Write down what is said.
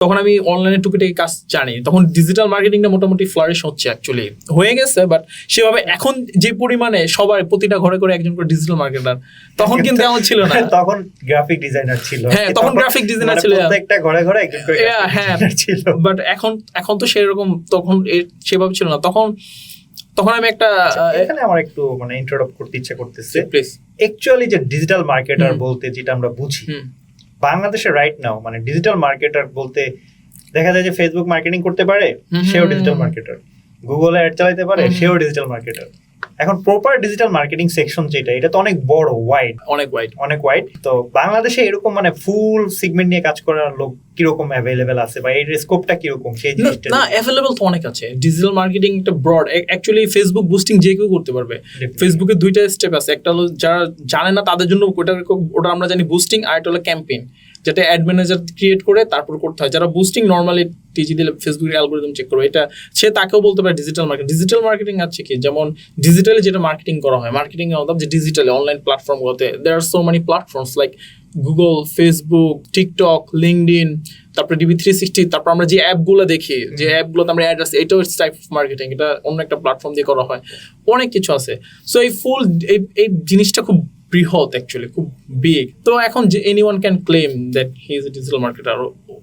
তখন আমি অনলাইনে টুকিটাকি কাজ জানি। তখন ডিজিটাল মার্কেটিংটা মোটামুটি ফ্লারিশ হচ্ছে অ্যাকচুয়ালি হয়ে গেছে বাট সেভাবে এখন যে পরিমাণে সবার প্রতিটা ঘরে করে একজন করে ডিজিটাল মার্কেটার তখন কিন্তু এমন ছিল না। তখন গ্রাফিক ডিজাইনার ছিল। হ্যাঁ, তখন designer মানে ছিল। প্রত্যেকটা ঘরে ঘরে একজন করে হ্যাঁ। ছিল। বাট এখন এখন তো সেরকম তখন সেভাবে ছিল না। তখন তখন আমি একটা আচ্ছা, এখানে আমার একটু মানে ইন্ট্রোডাক্ট করতে ইচ্ছা করতেছে। প্লিজ অ্যাকচুয়ালি যে ডিজিটাল মার্কেটার বলতে যেটা আমরা বুঝি বাংলাদেশে রাইট নাও মানে ডিজিটাল মার্কেটার বলতে দেখা যায় যে ফেসবুক মার্কেটিং করতে পারে সেও ডিজিটাল। মার্কেটার গুগলে অ্যাড চালাইতে পারে। সেও ডিজিটাল মার্কেটার এখন প্রপার ডিজিটাল মার্কেটিং সেকশন যেটা এটা তো অনেক বড় ওয়াইড অনেক ওয়াইড অনেক ওয়াইড তো বাংলাদেশে এরকম মানে ফুল সিগমেন্ট নিয়ে কাজ করার লোক কীরকম অ্যাভেলেবেল আছে বা এর স্কোপটা কীরকম সেই জিনিসটা না অ্যাভেলেবল তো অনেক আছে। ডিজিটাল মার্কেটিং একটা ব্রড অ্যাকচুয়ালি ফেসবুক বুস্টিং যে কেউ করতে পারবে। ফেসবুকে দুইটা স্টেপ আছে। একটা হলো যারা জানে না তাদের জন্য ওটা ওটা আমরা জানি বুস্টিং আর একটা হলো ক্যাম্পেইন যেটা অ্যাড ম্যানেজার ক্রিয়েট করে তারপর করতে হয়। যারা বুস্টিং নর্মালি টিজি দিলে ফেসবুকের অ্যালগোরিদম চেক করবে। এটা সে তাকেও বলতে পারে ডিজিটাল মার্কেটিং ডিজিটাল মার্কেটিং আছে কি? যেমন ডিজিটালি যেটা মার্কেটিং করা হয়। মার্কেটিং মতলব যে digitally online প্ল্যাটফর্মগুলোতে there are so many platforms like Google Facebook TikTok LinkedIn তারপরে ডিবি থ্রি সিক্সটি তারপর আমরা যে অ্যাপগুলো দেখি যে অ্যাপগুলোতে আমরা অ্যাড্রেস এটাও টাইপ অফ মার্কেটিং এটা অন্য একটা প্ল্যাটফর্ম দিয়ে করা হয়। অনেক কিছু আছে। সো এই ফুল এই এই জিনিসটা খুব বৃহৎ অ্যাকচুয়ালি খুব বিগ তো এখন যে any one can claim that he is a digital marketer